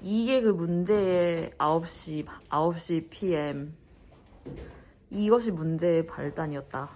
이게 그 문제의 9시, 9시 PM. 이것이 문제의 발단이었다.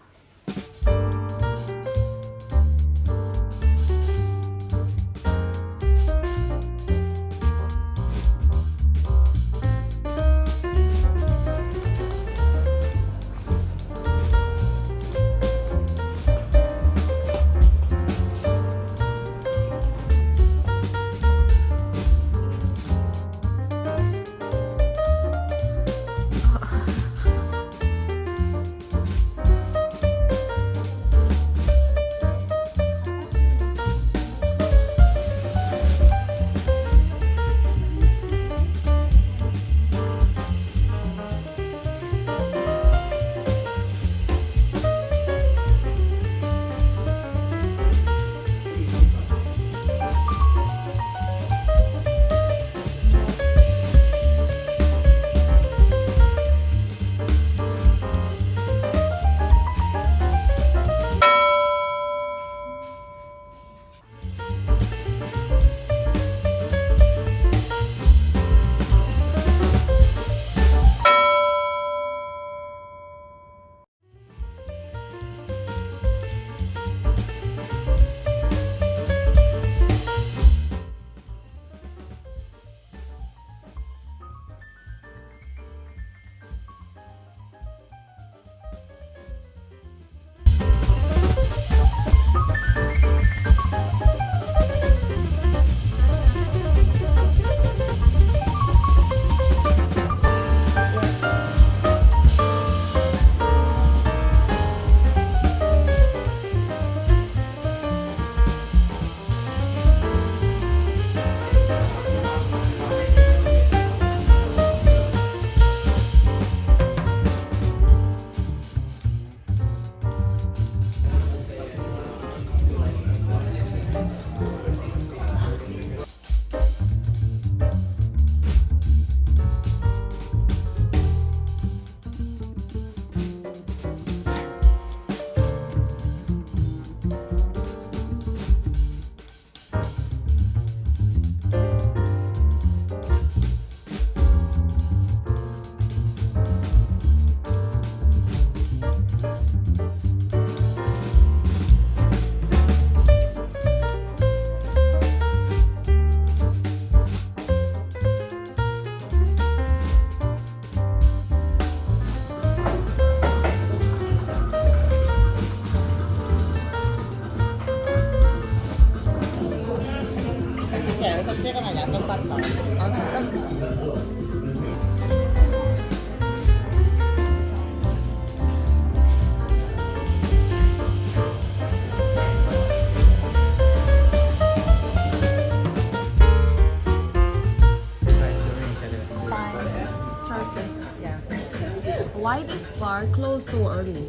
Why this bar closed so early?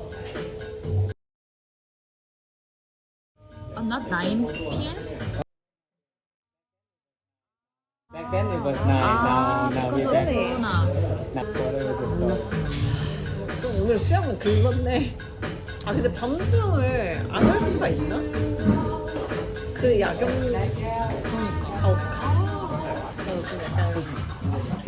Uh, not 9 p.m.? Back then it was nine. Ah, now, now because we of back. Corona. Now stop. 좀 오늘 수영은 긁었네. 아 근데 밤 수영을 안 할 수가 있나? 그 야경 아 어떡하지? 나 요즘 약간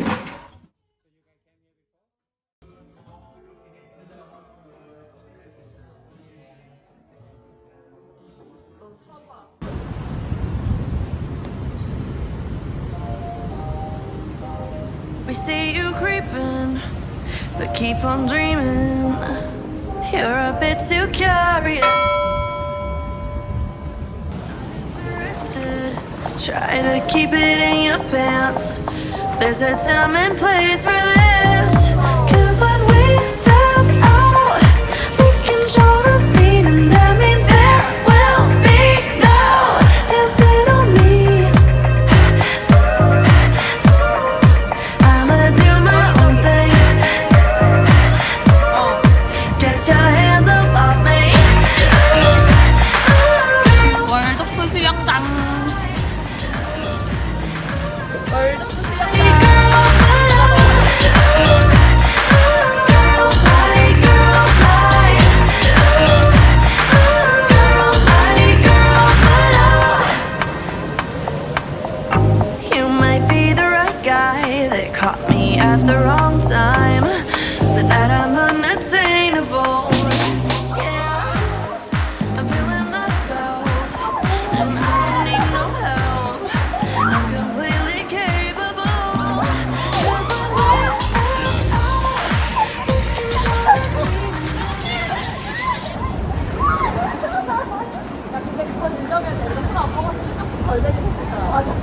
see you creeping, but keep on dreaming. You're a bit too curious. Try to keep it in your pants. There's a time and place for this. Talking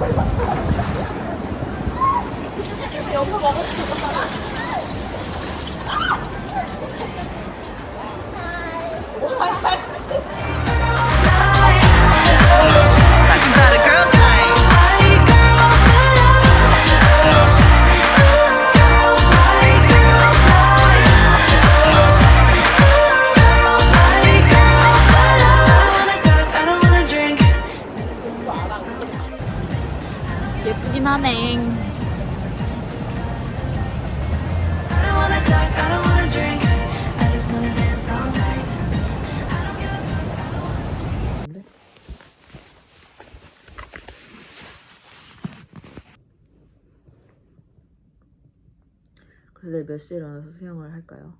내일 몇 시에 일어나서 수영을 할까요?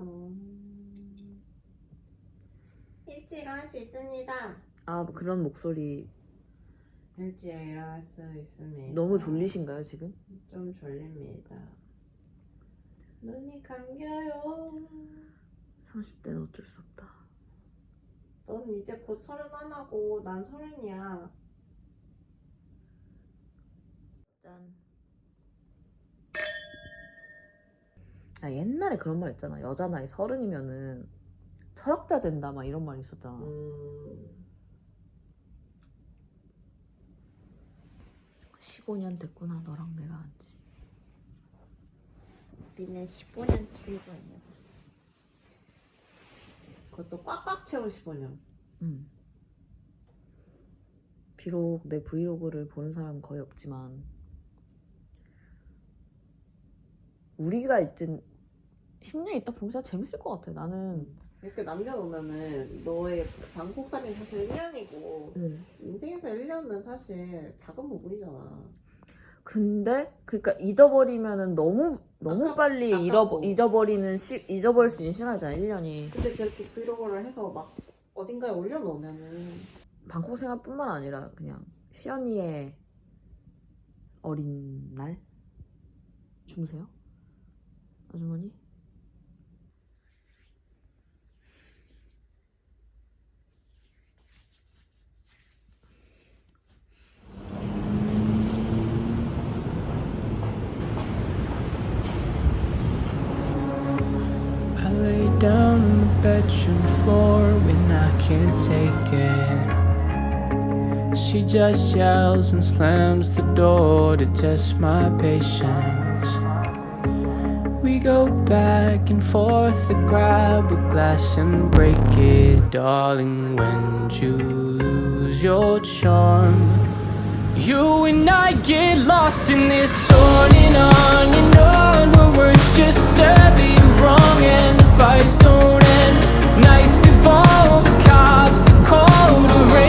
음, 일찍 일어날 수 있습니다. 아 그런 목소리 일찍 일어날 수 있습니다. 너무 졸리신가요 지금? 좀 졸립니다. 눈이 감겨요. 30대는 어쩔 수 없다. 넌 이제 곧 서른 하나고 난 서른이야. 짠. 아 옛날에 그런 말 있잖아. 여자 나이 서른이면은 철학자 된다 막 이런 말 있었잖아. 음, 15년 됐구나 너랑 내가 안지. 우리는 15년 차이거든요. 그것도 꽉꽉 채운 15년. 음. 비록 내 브이로그를 보는 사람은 거의 없지만 우리가 이제 10년 있다 보면 진짜 재밌을 것 같아. 나는 이렇게 남겨놓으면은 너의 방콕 살이 사실 1년이고 인생에서 1년은 사실 작은 부분이잖아. 근데 그러니까 잊어버리면은 너무 너무 아깝- 빨리 아깝고. 잃어 잊어버리는 시, 잊어버릴 수 있는 시간이잖아 1년이 근데 그렇게 브이로그를 해서 막 어딘가에 올려놓으면은 방콕 생활뿐만 아니라 그냥 시연이의 어린 날 주무세요 아주머니 can't take it. She just yells and slams the door to test my patience. We go back and forth to grab a glass and break it, darling. When you lose your charm, you and I get lost in this on and on and on Where words just serve you wrong and the fights don't end for the cops are call rain.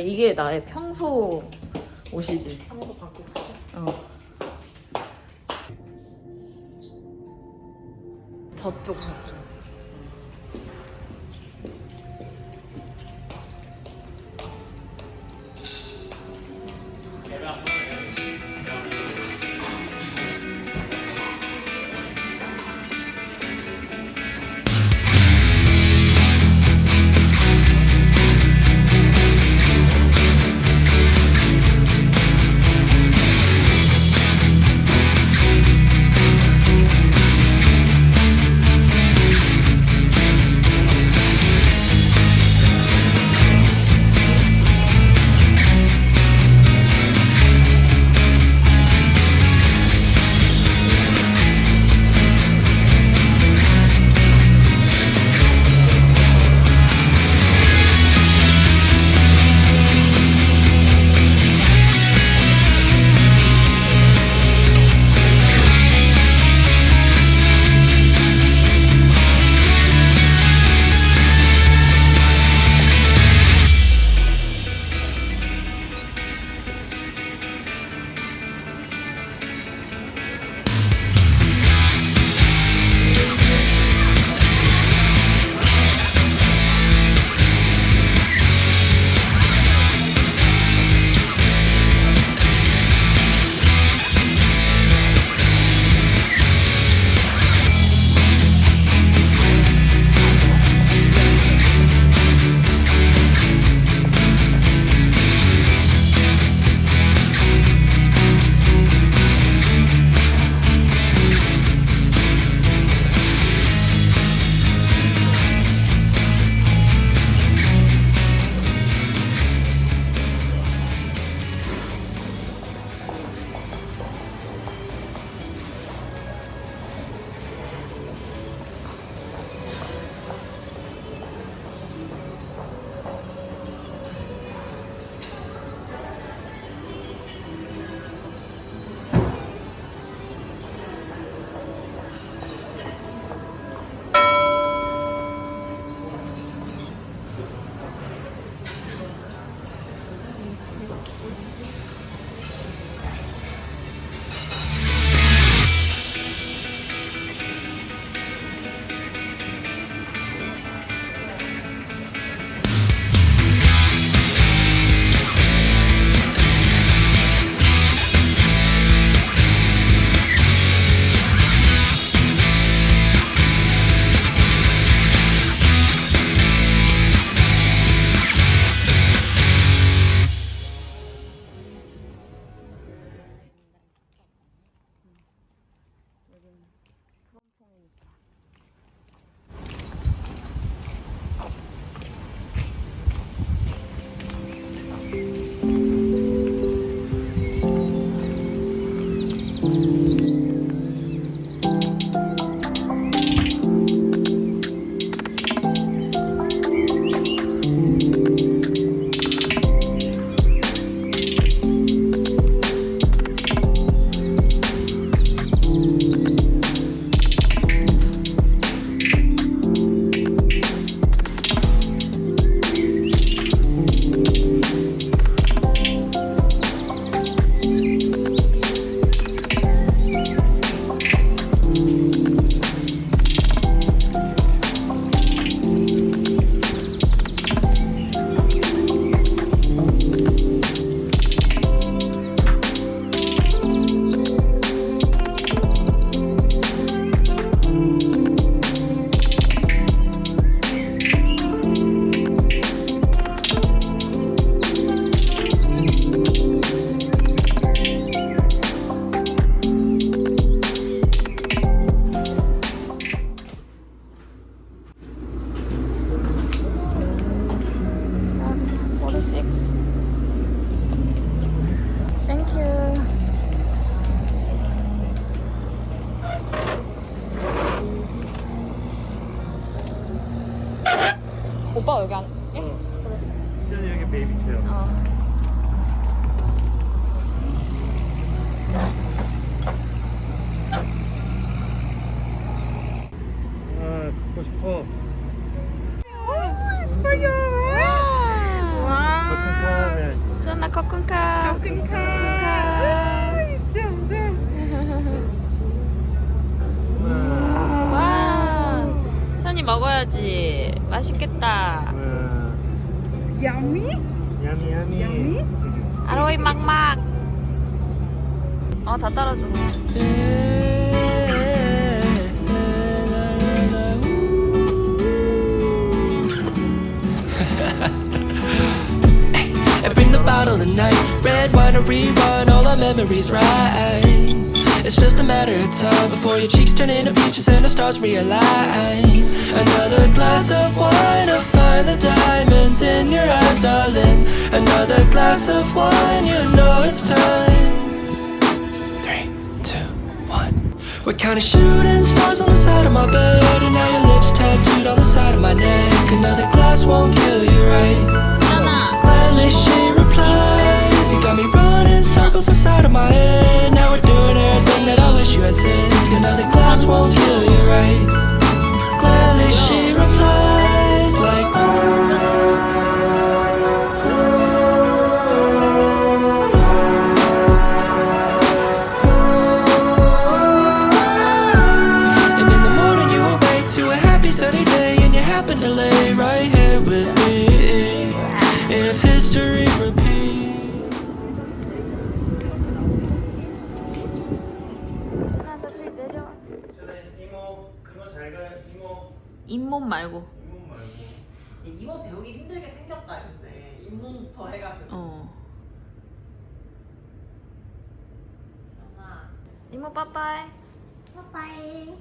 아 이게 나의 평소 옷이지 평소 방콕 스타일. 어. 저쪽 저쪽 오빠 여기 안. 시연이 여기 베이비 체어. 어. 아, 갖고 싶어. 버튼 타면 수연아 커튼카. 커튼카. 와. 수연이 먹어야지. 맛있겠다. 야미? 야미 야미. 야미? 아로이 막막. 어, 다 따라줘. And bring the bottle tonight. Red wine to rerun all our memories right. It's just a matter of time before your cheeks turn into peaches and the stars realign. Another glass of wine to find the diamonds in your eyes, darling. Another glass of wine, you know it's time. Three, two, one. We're counting shooting stars on the side of my bed, and now your lips tattooed on the side of my neck. Another glass won't kill you, right? Mama. Gladly she replies You got me running circles inside of my head. Now we're doing everything that I wish you had said. Another glass won't kill you, right? Gladly she replies 배우기 힘들게 생겼다 근데 잇몸부터 해가지고. 어. 이모 빠빠이. 빠빠이.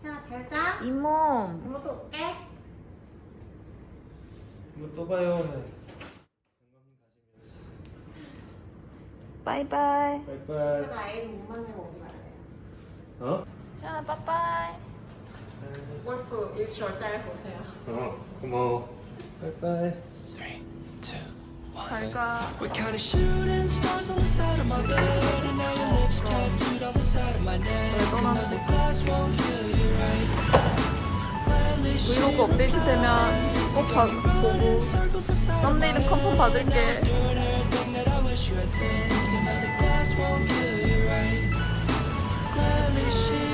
시아 잘 자. 잇몸. 이모도 올게. 이모 또 봐요. 바이바이. 바이바이. 제가 아이를 못 만나면 오지 말아요. 어? 수연아 빠빠이. 골프 일주일짜리 보세요. 어 고마워. 바이바이. 잘가. We're kind of shooting stars on the side of my bed And now your lips tattooed on the side of my neck Another glass won't kill you right 브이로그 업데이트 되면 꼭 봐, 보고 썸네일은 컨펌 받을게 Another glass won't kill you right Gladly shit